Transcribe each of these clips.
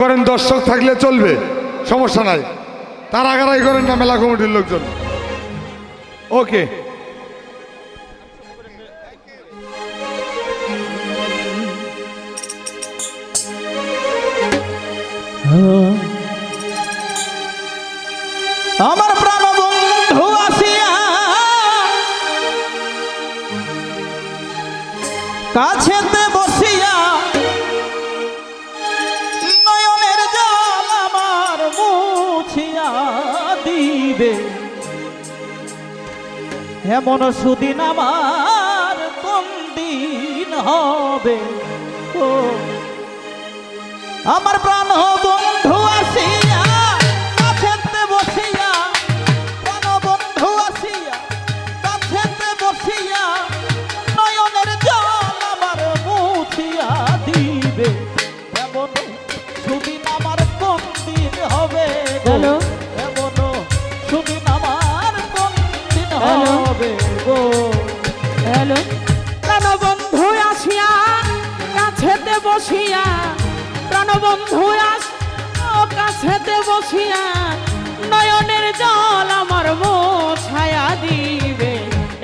করেন দর্শক থাকলে চলবে, সমস্যা নাই। তার আগারাই করেন না মেলা কমিটির লোকজন। ওকে। আমার প্রাণ বন্ধু আসিয়া কাছেতে বসিয়া দিবে এমন সুদিন আমার কোন দিন হবে? ও আমার প্রাণ বন্ধু হ্যালো প্রাণবন্ধু আসিয়া কাছেতে বসিয়া, প্রাণবন্ধু আস কাছেতে বসিয়া, নয়নের জল আমার ছায়া দিবে।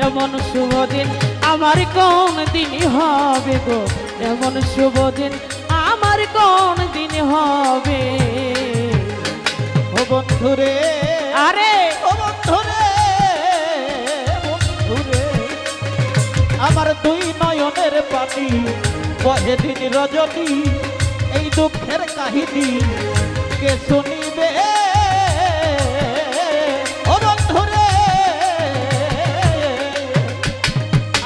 এমন শুভ দিন আমার কোন দিন হবে গো? এমন শুভ দিন আমার কোন দিন হবে? ও বন্ধুরে আমার দুই নয়নের পানি বহে দিন রজনী, এই দুঃখের কাহিনী কে শুনিবে?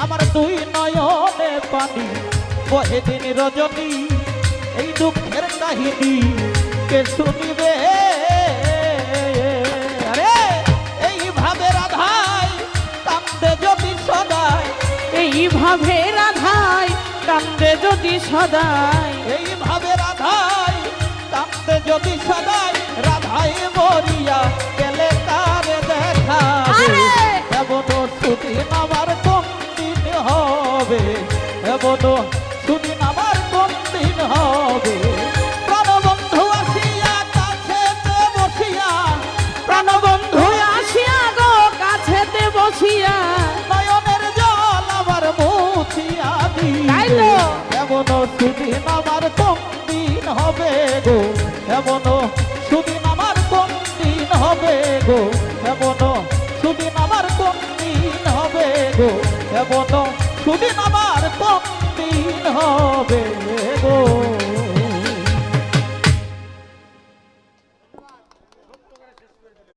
আমার দুই নয়নে পানি বহে দিন রজনী, এই দুঃখের কাহিনী কে শুনিবে? এইভাবে রাধাই কান্দে যদি সদাই। এইভাবে রাধাই কান্দে যদি সদাই রাধাই মরিয়া গেলে তার দেখা! এমন সুদিন আমার কম দিন হবে? এমন এমন সুদিন আমার কোন দিন হবে গো? এমন সুদিন আমার কোন দিন হবে গো? এমন সুদিন আমার কোন দিন হবে গো? এমন সুদিন আমার কোন দিন হবে গো?